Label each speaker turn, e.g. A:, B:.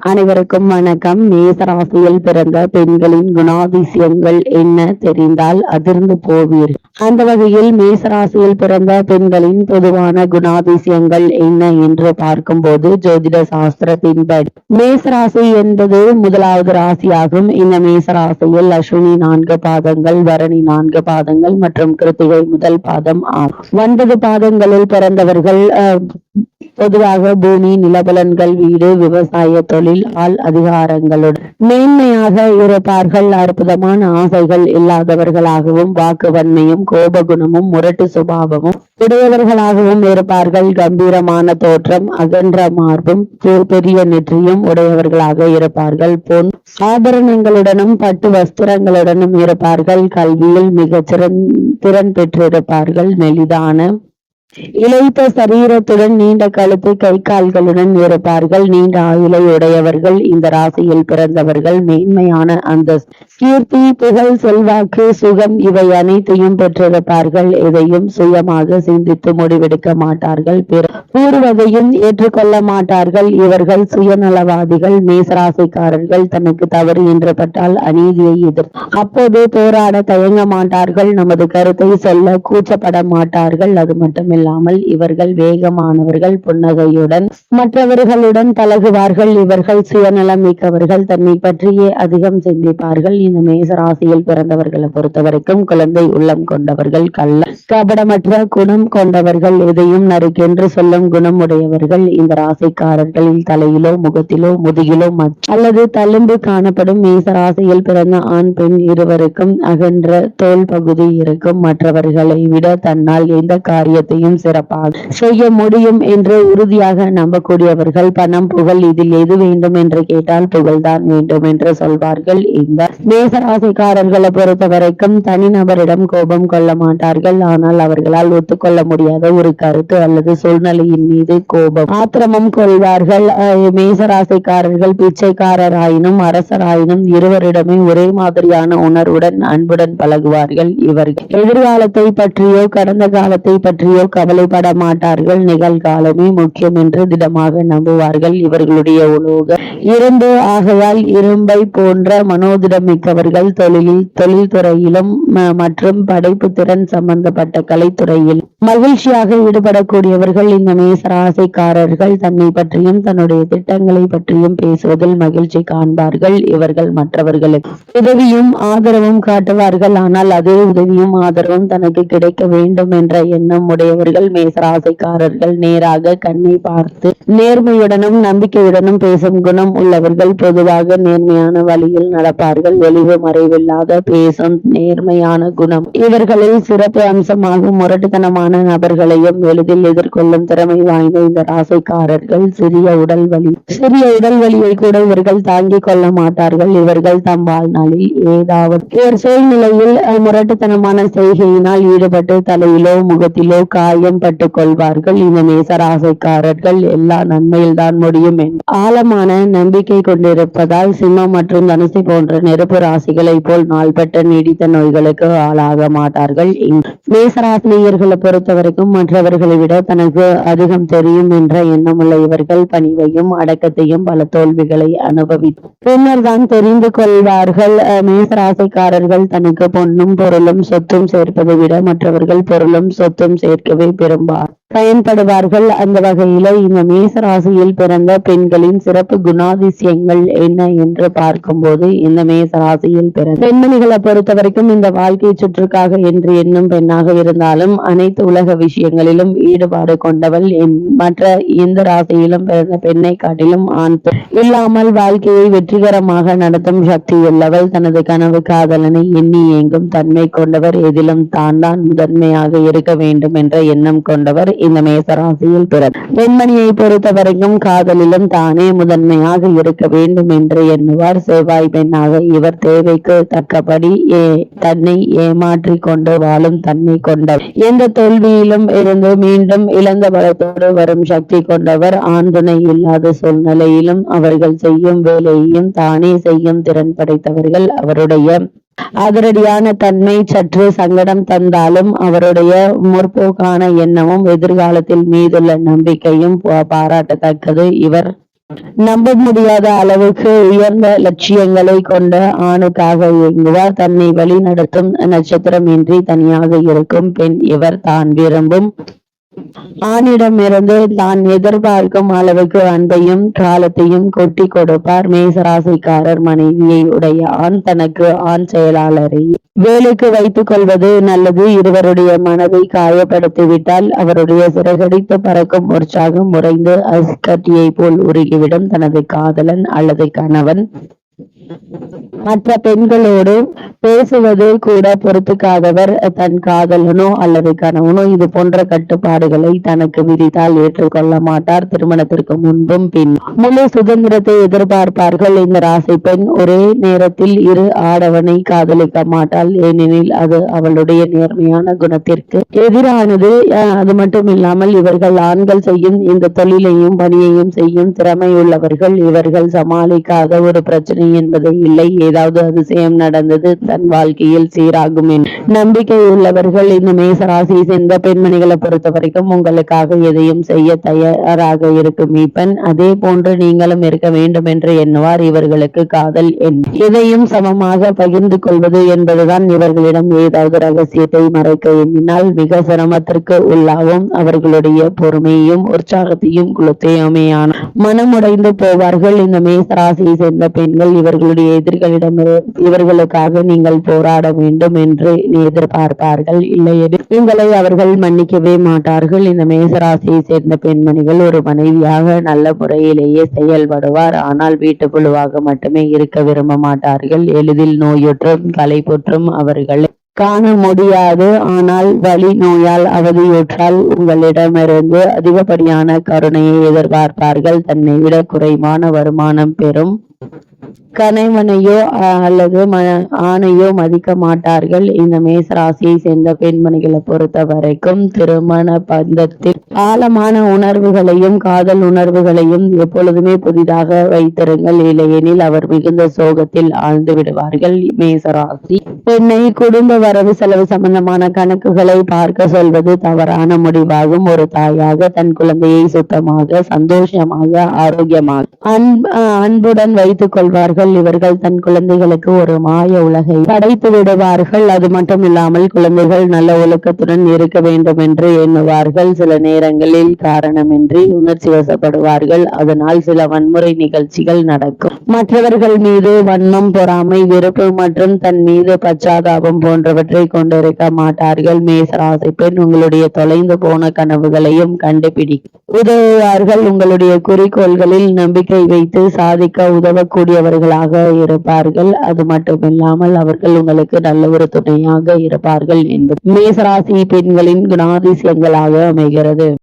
A: அனைவருக்கும் வணக்கம். மேசராசியில் பிறந்த பெண்களின் குணாதிசயங்கள் என்ன தெரிந்தால் அதிர்ந்து போவீர். அந்த வகையில் மேசராசியில் பிறந்த பெண்களின் பொதுவான குணாதிசயங்கள் என்ன என்று பார்க்கும்போது ஜோதிட சாஸ்திரத்தின்படி. மேசராசி என்பது முதலாவது ராசியாகும். இந்த மேசராசியில் அஸ்வினி நான்கு பாதங்கள் பரணி நான்கு பாதங்கள் மற்றும் கிருத்திகை முதல் பாதம் ஆகும். ஒன்பது பாதங்களில் பிறந்தவர்கள் அஹ், பொதுவாக பூமி நிலபலன்கள் வீடு விவசாய தொழில் ஆள் அதிகாரங்களுடன் மேன்மையாக இருப்பார்கள். அற்புதமான ஆசைகள் இல்லாதவர்களாகவும் வாக்குவன்மையும் கோபகுணமும் முரட்டு சுபாவமும் உடையவர்களாகவும் இருப்பார்கள். கம்பீரமான தோற்றம் அகன்ற மார்பும் பெரிய நெற்றியும் உடையவர்களாக இருப்பார்கள். பொன் ஆபரணங்களுடனும் பட்டு வஸ்திரங்களுடனும் இருப்பார்கள். கல்வியில் மிக சிறந் திறன் பெற்றிருப்பார்கள். மெலிதான இழைத்த சரீரத்துடன் நீண்ட கழுத்து கை கால்களுடன் இருப்பார்கள் நீண்ட ஆயுளை உடையவர்கள் இந்த ராசியில் பிறந்தவர்கள் மேன்மையான அந்த கீர்த்தி புகழ் செல்வாக்கு சுகம் இவை அனைத்தையும் பெற்றிருப்பார்கள். எதையும் சுயமாக சிந்தித்து முடிவெடுக்க மாட்டார்கள். பிற கூறுவதையும் ஏற்றுக்கொள்ள மாட்டார்கள். இவர்கள் சுயநலவாதிகள் மேசராசிக்காரர்கள். தனக்கு தவறு என்று பட்டால் அநீதியை எதிர். அப்போது போராட தயங்க மாட்டார்கள். நமது கருத்தை சொல்ல கூச்சப்பட மாட்டார்கள். அது மட்டுமில்லை. மட்டுமில்லாமல் இவர்கள் வேகமானவர்கள் புன்னகையுடன் மற்றவர்களுடன் பழகுவார்கள். இவர்கள் சுயநலம் மிக்கவர்கள். தன்னை பற்றியே அதிகம் சிந்திப்பார்கள். இந்த மேசராசியில் பிறந்தவர்களை பொறுத்தவரைக்கும் குழந்தை உள்ளம் கொண்டவர்கள் கள்ள கபடமற்ற குணம் கொண்டவர்கள் எதையும் நறுக்கென்று சொல்லும் குணம் உடையவர்கள் இந்த ராசிக்காரர்களில் தலையிலோ முகத்திலோ முதுகிலோ அல்லது தழும்பு காணப்படும் மேச ராசியில் பிறந்த ஆண் பெண் இருவருக்கும் அகன்ற தோல் பகுதி இருக்கும். மற்றவர்களை விட தன்னால் எந்த காரியத்தையும் சிறப்பாக செய்ய முடியும் என்று உறுதியாக நம்பக்கூடியவர்கள் பணம் புகழ் இதில் எது வேண்டும் என்று கேட்டால் புகழ்தான் வேண்டும் என்று சொல்வார்கள். இந்த மேசராசிக்காரர்களை பொறுத்த வரைக்கும் தனிநபரிடம் கோபம் கொள்ள மாட்டார்கள். ஆனால் அவர்களால் ஒத்துக்கொள்ள முடியாத ஒரு கருத்து அல்லது சூழ்நிலையின் மீது கோபம் ஆத்திரமம் கொள்வார்கள். அஹ் மேசராசிக்காரர்கள் பிச்சைக்காரராயினும் அரசராயினும் இருவரிடமே ஒரே மாதிரியான உணர்வுடன் அன்புடன் பழகுவார்கள். இவர்கள் எதிர்காலத்தை பற்றியோ கடந்த காலத்தை பற்றியோ கவலைப்பட மாட்டார்கள் நிகழ்காலமே முக்கியம் என்று திடமாக நம்புவார்கள் இவர்களுடைய உலோக இரும்பு. ஆகையால் இரும்பை போன்ற மனோதிடம் மிக்கவர்கள் தொழிலில் தொழில்துறையிலும் மற்றும் படைப்பு திறன் சம்பந்தப்பட்ட கலைத்துறையில் மகிழ்ச்சியாக ஈடுபடக்கூடியவர்கள் இந்த மேசராசைக்காரர்கள் தன்னை பற்றியும் தன்னுடைய திட்டங்களை பற்றியும் பேசுவதில் மகிழ்ச்சி காண்பார்கள். இவர்கள் மற்றவர்களுக்கு உதவியும் ஆதரவும் காட்டுவார்கள். ஆனால் அதே உதவியும் ஆதரவும் தனக்கு கிடைக்க வேண்டும் என்ற எண்ணம் உடையவர்கள் மேசராசைக்காரர்கள் நேராக கண்ணை பார்த்து நேர்மையுடனும் நம்பிக்கையுடனும் பேசும் குணம் உள்ளவர்கள் பொதுவாக நேர்மையான வழியில் நடப்பார்கள். ஒளிவு மறைவில்லாத பேசும் நேர்மையான குணம். இவர்களில் சிறப்பு அம்சமாகும். முரட்டுத்தனமான நபர்களையும் எளிதில் எதிர்கொள்ளும் திறமை வாய்ந்த இந்த ராசைக்காரர்கள் சிறிய உடல் வலி. சிறிய உடல் வலியை கூட இவர்கள் தாங்கிக் கொள்ள மாட்டார்கள். இவர்கள் தம் வாழ்நாளில் ஏதாவது இவர் சூழ்நிலையில் முரட்டுத்தனமான செய்கையினால் ஈடுபட்டு தலையிலோ முகத்திலோ காய் காயம் பட்டுக் கொள்வார்கள். இந்த மேசராசைக்காரர்கள் எல்லா நன்மையில் தான் முடியும் ஆழமான நம்பிக்கை கொண்டிருப்பதால் சிம்மம் மற்றும் தனுசு போன்ற நெருப்பு ராசிகளை போல் நாள்பட்ட நீடித்த நோய்களுக்கு ஆளாக மாட்டார்கள். இங்கு மேசராசினியர்களை பொறுத்தவரைக்கும் மற்றவர்களை விட தனக்கு அதிகம் தெரியும் என்ற எண்ணமுள்ள இவர்கள் பணிவையும் அடக்கத்தையும் பல தோல்விகளை அனுபவித்து பின்னர் தான் தெரிந்து கொள்வார்கள். அஹ், மேசராசிக்காரர்கள் தனக்கு பொன்னும் பொருளும் சொத்தும் சேர்ப்பதை விட மற்றவர்கள் பொருளும் சொத்தும் சேர்க்கவே பெரும்பார். பயன்படுவார்கள். அந்த வகையில இந்த மேச ராசியில் பிறந்த பெண்களின் சிறப்பு குணாதிசயங்கள் என்ன என்று பார்க்கும்போது இந்த மேச ராசியில் பிறந்த பெண்மணிகளை பொறுத்த வரைக்கும் இந்த வாழ்க்கை சுற்றுக்காக என்று எண்ணும் பெண்ணாக இருந்தாலும் அனைத்து உலக விஷயங்களிலும் ஈடுபாடு கொண்டவள். என் மற்ற எந்த ராசியிலும் பிறந்த பெண்ணை காட்டிலும் ஆண் இல்லாமல் வாழ்க்கையை வெற்றிகரமாக நடத்தும் சக்தி உள்ளவள். தனது கனவு காதலனை எண்ணி ஏங்கும் தன்மை கொண்டவர். எதிலும் தான் தான் முதன்மையாக இருக்க வேண்டும் என்ற எண்ணம் கொண்டவர். இந்த மேசராசியில் பிறந்த பெண்மணியை பொறுத்த வரைக்கும் காதலிலும் தானே முதன்மையாக இருக்க வேண்டும் என்று எண்ணுவார் செவ்வாய் பெண்ணாக. இவர் தேவைக்கு தக்கபடி ஏ தன்னை ஏமாற்றி கொண்டு வாழும் தன்மை கொண்டவர். எந்த தோல்வியிலும் இருந்து மீண்டும் இழந்த பலத்தோடு வரும் சக்தி கொண்டவர். ஆண் துணை இல்லாத சூழ்நிலையிலும் அவர்கள் செய்யும் வேலையையும் தானே செய்யும் திறன் படைத்தவர்கள். அவருடைய அதிரடியான தன்மை சற்று சங்கடம் தந்தாலும் அவருடைய முற்போக்கான எண்ணமும் எதிர்காலத்தில் மீதுள்ள நம்பிக்கையும் பாராட்டத்தக்கது. இவர் நம்ப முடியாத அளவுக்கு உயர்ந்த லட்சியங்களை கொண்ட ஆணுக்காக இயங்குவார். தன்னை வழி நடத்தும் நட்சத்திரம் இன்றி தனியாக இருக்கும் பெண் இவர் தான் விரும்பும். ஆனிடமிருந்து தான் எதிர்பார்க்கும் அளவுக்கு அன்பையும் காலத்தையும் கொட்டி கொடுப்பார் மேசராசிக்காரர் மனைவியை உடைய ஆண் தனக்கு ஆண் செயலாளரை. வேலைக்கு வைத்துக் கொள்வது நல்லது. இருவருடைய மனதை காயப்படுத்திவிட்டால் அவருடைய சிறகடித்து பறக்கும் உற்சாகம் உறைந்து அஸ்கட்டியை போல் உருகிவிடும் தனது காதலன் அல்லது கணவன். மற்ற பெண்களோடு பேசுவது கூட பொறுத்துக்காதவர் தன் காதலனோ அல்லது கணவனோ இது போன்ற கட்டுப்பாடுகளை தனக்கு விதித்தால் ஏற்றுக்கொள்ள மாட்டார். திருமணத்திற்கு முன்பும் பின் முழு சுதந்திரத்தை எதிர்பார்ப்பார்கள் இந்த ராசி பெண். ஒரே நேரத்தில் இரு ஆடவனை காதலிக்க மாட்டாள். ஏனெனில் அது அவளுடைய நேர்மையான குணத்திற்கு எதிரானது. அஹ், அது மட்டும் இல்லாமல் இவர்கள் ஆண்கள் செய்யும் இந்த தொழிலையும் பணியையும் செய்யும் திறமை உள்ளவர்கள் இவர்கள் சமாளிக்காத ஒரு பிரச்சனை என்பது இல்லை. ஏதாவது அதிசயம் நடந்தது தன் வாழ்க்கையில் சீராகும் நம்பிக்கை உள்ளவர்கள் இந்த மேசராசியை சேர்ந்த பெண்மணிகளை பொறுத்த வரைக்கும் உங்களுக்காக எதையும் செய்ய தயாராக இருக்கும் இப்பன். அதே போன்று நீங்களும் இருக்க வேண்டும் என்று எண்ணுவார். இவர்களுக்கு காதல் எதையும் சமமாக பகிர்ந்து கொள்வது என்பதுதான் இவர்களிடம் ஏதாவது ரகசியத்தை மறைக்க எண்ணினால் மிக சிரமத்திற்கு உள்ளாவும் அவர்களுடைய பொறுமையும் உற்சாகத்தையும் குலத்தையுமையான மனமுடைந்து போவார்கள். இந்த மேசராசியை சேர்ந்த பெண்கள் இவர்களுடைய எதிர்களிடம் இவர்களுக்காக நீங்கள் போராட வேண்டும் என்று எதிர்பார்ப்பார்கள். இல்லையெனில் உங்களை அவர்கள் மன்னிக்கவே மாட்டார்கள். இந்த மேசராசியை சேர்ந்த பெண்மணிகள் ஒரு மனைவியாக நல்ல முறையிலேயே செயல்படுவார். ஆனால் வீட்டுக்குழுவாக மட்டுமே இருக்க விரும்ப மாட்டார்கள். எளிதில் நோயுற்றும் களைப்புற்றும் அவர்களை காண முடியாது. ஆனால் வலி நோயால் அவதியுற்றால் உங்களிடமிருந்து அதிகப்படியான கருணையை எதிர்பார்ப்பார்கள். தன்னை விட குறைவான வருமானம் பெறும் கணவனையோ அல்லது ம ஆணையோ மதிக்க மாட்டார்கள். இந்த மேசராசியை சேர்ந்த பெண்மணிகளை பொறுத்த வரைக்கும் திருமண பந்தத்தில் ஆழமான உணர்வுகளையும் காதல் உணர்வுகளையும் எப்பொழுதுமே புதிதாக வைத்திருங்கள். இல்லையெனில் அவர் மிகுந்த சோகத்தில் ஆழ்ந்து விடுவார்கள். மேசராசி பெண்ணை குடும்ப வரவு செலவு சம்பந்தமான கணக்குகளை பார்க்க சொல்வது தவறான முடிவாகும். ஒரு தாயாக தன் குழந்தையை சுத்தமாக சந்தோஷமாக ஆரோக்கியமாக அன்பு அன்புடன் வைத்துக் கொள்வார்கள். இவர்கள் தன் குழந்தைகளுக்கு ஒரு மாய உலகை படைத்து விடுவார்கள். அது மட்டும் இல்லாமல் குழந்தைகள் நல்ல ஒழுக்கத்துடன் இருக்க வேண்டும் என்று எண்ணுவார்கள். சில நேரங்களில் காரணமின்றி உணர்ச்சி வசப்படுவார்கள். அதனால் சில வன்முறை நிகழ்ச்சிகள் நடக்கும். மற்றவர்கள் மீது வன்மம் பொறாமை வெறுப்பு மற்றும் தன் மீது பச்சாதாபம் போன்றவற்றை கொண்டிருக்க மாட்டார்கள். மேசராசி பெண் உங்களுடைய தொலைந்து போன கனவுகளையும் கண்டுபிடிக்க உதவுவார்கள். உங்களுடைய குறிக்கோள்களில் நம்பிக்கை வைத்து சாதிக்க உதவக்கூடியவர்கள் நண்பர்களாக இருப்பார்கள். அது மட்டுமில்லாமல் அவர்கள் உங்களுக்கு நல்ல ஒரு துணையாக இருப்பார்கள் என்பது. மேசராசி பெண்களின் குணாதிசயங்களாக அமைகிறது.